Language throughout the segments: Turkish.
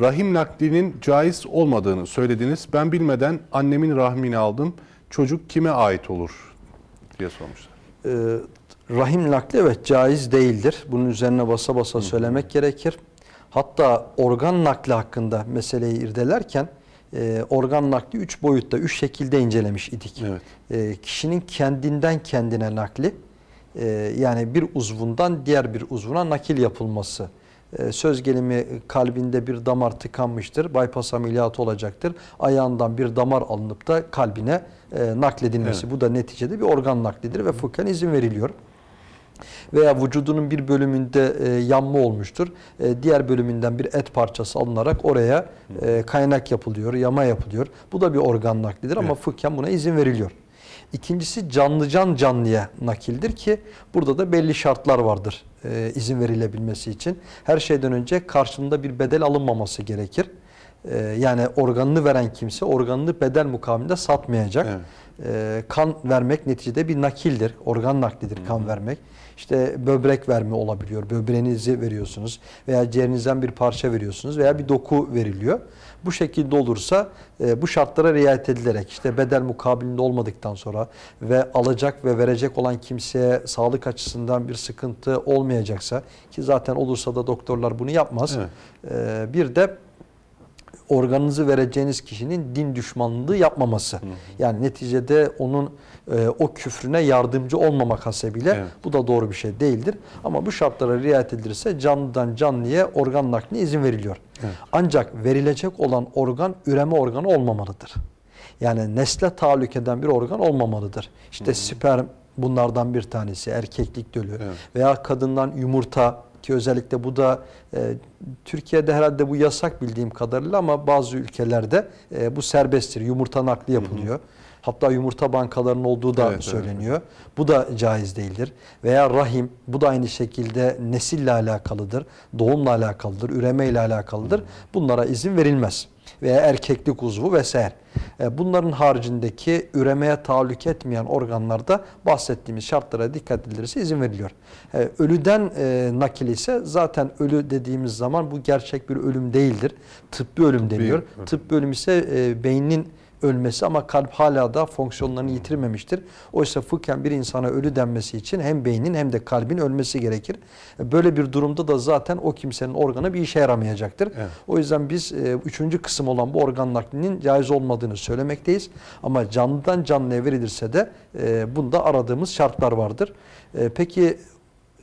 Rahim naklinin caiz olmadığını söylediniz. Ben bilmeden annemin rahmini aldım. Çocuk kime ait olur diye sormuşlar. Ee, rahim nakli evet caiz değildir. Bunun üzerine basa basa söylemek gerekir. Hatta organ nakli hakkında meseleyi irdelerken e, organ nakli üç boyutta, üç şekilde incelemiş idik. Evet. E, kişinin kendinden kendine nakli, e, yani bir uzvundan diğer bir uzvuna nakil yapılması. E, söz gelimi kalbinde bir damar tıkanmıştır, bypass ameliyatı olacaktır. Ayağından bir damar alınıp da kalbine e, nakledilmesi. Evet. Bu da neticede bir organ naklidir ve fıkhen izin veriliyor veya vücudunun bir bölümünde e, yanma olmuştur. E, diğer bölümünden bir et parçası alınarak oraya e, kaynak yapılıyor, yama yapılıyor. Bu da bir organ naklidir ama Evet. fıkhen buna izin veriliyor. İkincisi canlı can canlıya nakildir ki burada da belli şartlar vardır e, izin verilebilmesi için. Her şeyden önce karşılığında bir bedel alınmaması gerekir. E, yani organını veren kimse organını bedel mukabilinde satmayacak. Evet. E, kan vermek neticede bir nakildir. Organ naklidir kan vermek. İşte böbrek verme olabiliyor. Böbreğinizi veriyorsunuz veya ciğerinizden bir parça veriyorsunuz veya bir doku veriliyor. Bu şekilde olursa e, bu şartlara riayet edilerek işte bedel mukabilinde olmadıktan sonra ve alacak ve verecek olan kimseye sağlık açısından bir sıkıntı olmayacaksa ki zaten olursa da doktorlar bunu yapmaz. Evet. E, bir de organınızı vereceğiniz kişinin din düşmanlığı yapmaması. Yani neticede onun e, o küfrüne yardımcı olmamak hasebiyle Evet. bu da doğru bir şey değildir. Ama bu şartlara riayet edilirse canlıdan canlıya organ nakline izin veriliyor. Evet. Ancak verilecek olan organ üreme organı olmamalıdır. Yani nesle tahallük eden bir organ olmamalıdır. İşte sperm bunlardan bir tanesi erkeklik dölü Evet. veya kadından yumurta ki özellikle bu da e, Türkiye'de herhalde bu yasak bildiğim kadarıyla ama bazı ülkelerde e, bu serbesttir. Yumurta nakli yapılıyor. Hatta yumurta bankalarının olduğu da Evet, evet, söyleniyor. Bu da caiz değildir. Veya rahim bu da aynı şekilde nesille alakalıdır, doğumla alakalıdır, üremeyle alakalıdır. Bunlara izin verilmez. Veya erkeklik uzvu vesaire. E, Bunların haricindeki üremeye tahallük etmeyen organlarda bahsettiğimiz şartlara dikkat edilirse izin veriliyor. E, Ölüden e, nakil ise zaten ölü dediğimiz zaman bu gerçek bir ölüm değildir. Tıbbi ölüm deniyor. Tıbbi ölüm ise beynin ölmesi ama kalp hala da fonksiyonlarını yitirmemiştir. Oysa fıkhen bir insana ölü denmesi için hem beynin hem de kalbin ölmesi gerekir. Böyle bir durumda da zaten o kimsenin organı bir işe yaramayacaktır. Evet. O yüzden biz e, üçüncü kısım olan bu organ naklinin caiz olmadığını söylemekteyiz. Ama canlıdan canlıya verilirse de e, bunda aradığımız şartlar vardır. E, peki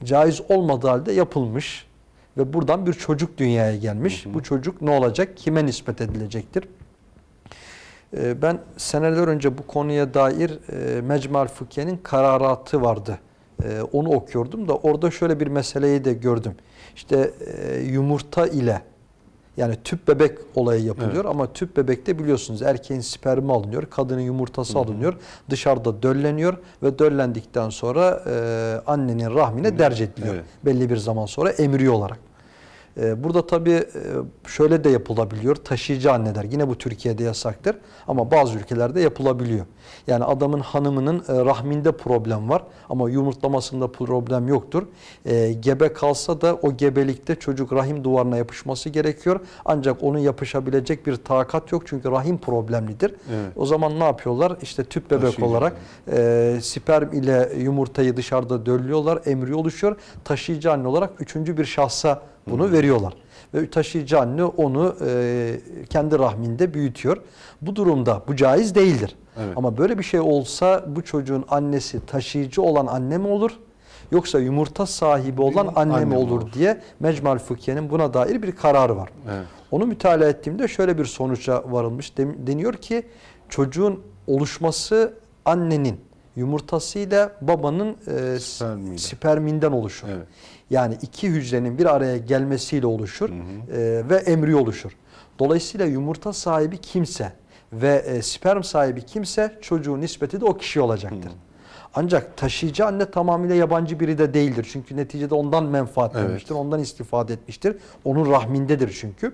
caiz olmadığı halde yapılmış ve buradan bir çocuk dünyaya gelmiş. Bu çocuk ne olacak? Kime nispet edilecektir? E, Ben seneler önce bu konuya dair e, Mecmal Fıkhiye'nin kararatı vardı. E, Onu okuyordum da orada şöyle bir meseleyi de gördüm. İşte e, yumurta ile yani tüp bebek olayı yapılıyor ama tüp bebekte biliyorsunuz erkeğin spermi alınıyor, kadının yumurtası alınıyor, dışarıda dölleniyor ve döllendikten sonra e, annenin rahmine derc ediliyor. Evet. Belli bir zaman sonra embriyo olarak. Ee, Burada tabii e, şöyle de yapılabiliyor. Taşıyıcı anneler yine bu Türkiye'de yasaktır ama bazı ülkelerde yapılabiliyor. Yani adamın hanımının e, rahminde problem var ama yumurtlamasında problem yoktur. E, Gebe kalsa da o gebelikte çocuk rahim duvarına yapışması gerekiyor. Ancak onun yapışabilecek bir takat yok çünkü rahim problemlidir. Evet. O zaman ne yapıyorlar? İşte tüp bebek Taşıyıcı olarak e, sperm ile yumurtayı dışarıda döllüyorlar, embriyo oluşuyor. Taşıyıcı anne olarak üçüncü bir şahsa bunu veriyorlar. Ve taşıyıcı anne onu e, kendi rahminde büyütüyor. Bu durumda bu caiz değildir. Evet. Ama böyle bir şey olsa bu çocuğun annesi taşıyıcı olan anne mi olur? Yoksa yumurta sahibi olan anne, anne mi olur olur? diye Mecmal Fıkhiye'nin buna dair bir kararı var. Evet. Onu mütalaa ettiğimde şöyle bir sonuca varılmış. Deniyor ki çocuğun oluşması annenin yumurtasıyla babanın e, Spermiyle. sperminden oluşur. Evet. Yani iki hücrenin bir araya gelmesiyle oluşur e, ve embriyo oluşur. Dolayısıyla yumurta sahibi kimse ve e, sperm sahibi kimse çocuğun nispeti de o kişi olacaktır. Ancak taşıyıcı anne tamamıyla yabancı biri de değildir. Çünkü neticede ondan menfaatlenmiştir, ondan istifade etmiştir. Onun rahmindedir çünkü.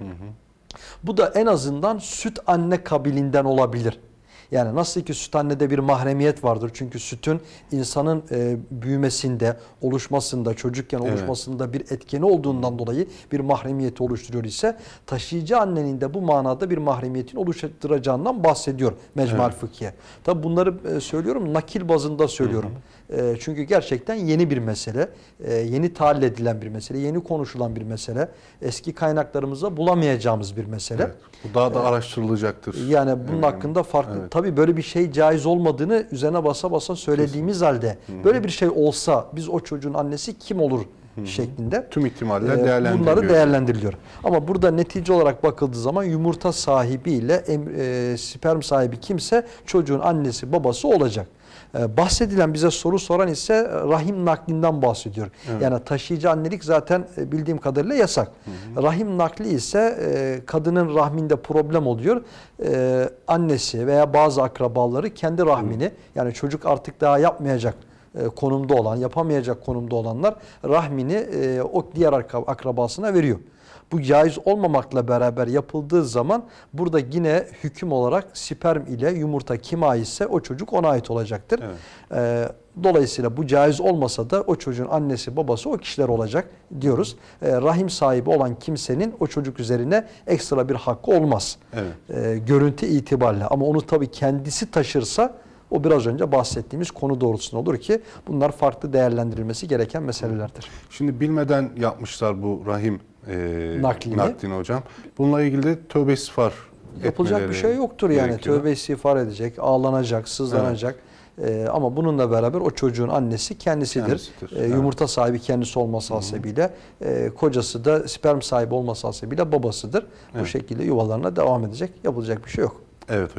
Bu da en azından süt anne kabilinden olabilir. Yani nasıl ki süt annede bir mahremiyet vardır. Çünkü sütün insanın e, büyümesinde, oluşmasında, çocukken Evet. oluşmasında bir etkeni olduğundan dolayı bir mahremiyeti oluşturuyor ise taşıyıcı annenin de bu manada bir mahremiyetin oluşturacağından bahsediyor Mecmual Evet. Fıkhiye. Tabi bunları e, söylüyorum nakil bazında söylüyorum. E, çünkü gerçekten yeni bir mesele, e, yeni tahlil edilen bir mesele, yeni konuşulan bir mesele, eski kaynaklarımızda bulamayacağımız bir mesele. Evet. Bu daha da araştırılacaktır. Yani bunun hakkında farklı Evet. Tabii böyle bir şey caiz olmadığını üzerine basa basa söylediğimiz halde böyle bir şey olsa biz o çocuğun annesi kim olur şeklinde Tüm ihtimaller e, değerlendiriliyor. bunları değerlendiriliyor. Ama burada netice olarak bakıldığı zaman yumurta sahibiyle e, sperm sahibi kimse çocuğun annesi babası olacak. E, bahsedilen bize soru soran ise e, rahim naklinden bahsediyor. Evet. Yani taşıyıcı annelik zaten e, bildiğim kadarıyla yasak. Rahim nakli ise e, kadının rahminde problem oluyor. Annesi veya bazı akrabaları kendi rahmini yani çocuk artık daha yapmayacak konumda olan, yapamayacak konumda olanlar rahmini e, o diğer akrabasına veriyor. Bu caiz olmamakla beraber yapıldığı zaman burada yine hüküm olarak sperm ile yumurta kime aitse o çocuk ona ait olacaktır. Evet. Ee, dolayısıyla bu caiz olmasa da o çocuğun annesi babası o kişiler olacak diyoruz. Rahim sahibi olan kimsenin o çocuk üzerine ekstra bir hakkı olmaz. Evet. Görüntü itibariyle ama onu tabii kendisi taşırsa o biraz önce bahsettiğimiz konu doğrultusunda olur ki bunlar farklı değerlendirilmesi gereken meselelerdir. Şimdi bilmeden yapmışlar bu rahim e, Naklini. naklini hocam. Bununla ilgili de tövbe istiğfar Yapılacak bir şey yoktur yani. gerekiyor. Tövbe istiğfar edecek, ağlanacak, sızlanacak. Ee, ama bununla beraber o çocuğun annesi kendisidir. Kendisidir, Ee, evet. yumurta sahibi kendisi olması hasebiyle, e, kocası da sperm sahibi olması hasebiyle babasıdır. Bu Evet. şekilde yuvalarına devam edecek. Yapılacak bir şey yok. Evet hocam.